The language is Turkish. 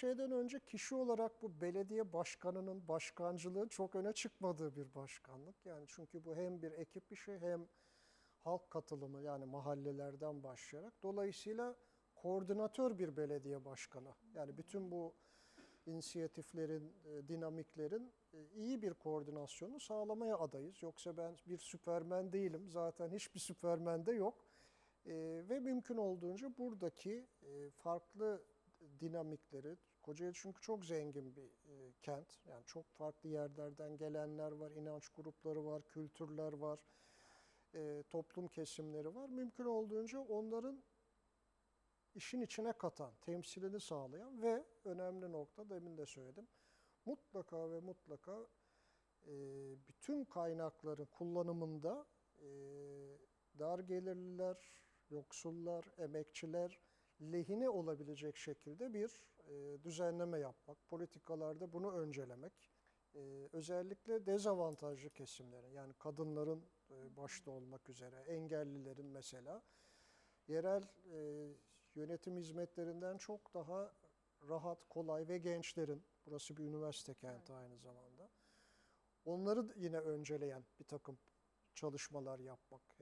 şeyden önce kişi olarak bu belediye başkanının başkancılığı çok öne çıkmadığı bir başkanlık. Yani çünkü bu hem bir ekip işi hem halk katılımı yani mahallelerden başlayarak. Dolayısıyla koordinatör bir belediye başkanı. Yani bütün bu inisiyatiflerin, e, dinamiklerin e, iyi bir koordinasyonu sağlamaya adayız. Yoksa ben bir süpermen değilim. Zaten hiçbir süpermen de yok. E, ve mümkün olduğunca buradaki farklı dinamikleri, Kocaeli çünkü çok zengin bir e, kent. Yani çok farklı yerlerden gelenler var, inanç grupları var, kültürler var, e, toplum kesimleri var. Mümkün olduğunca onların işin içine katan, temsilini sağlayan ve önemli nokta demin de söyledim. Mutlaka ve mutlaka e, bütün kaynakların kullanımında e, dar gelirliler, yoksullar, emekçiler lehine olabilecek şekilde bir e, düzenleme yapmak, politikalarda bunu öncelemek. E, özellikle dezavantajlı kesimlerin yani kadınların e, başta olmak üzere engellilerin mesela yerel e, yönetim hizmetlerinden çok daha rahat, kolay ve gençlerin, burası bir üniversite kenti aynı zamanda, onları yine önceleyen bir takım çalışmalar yapmak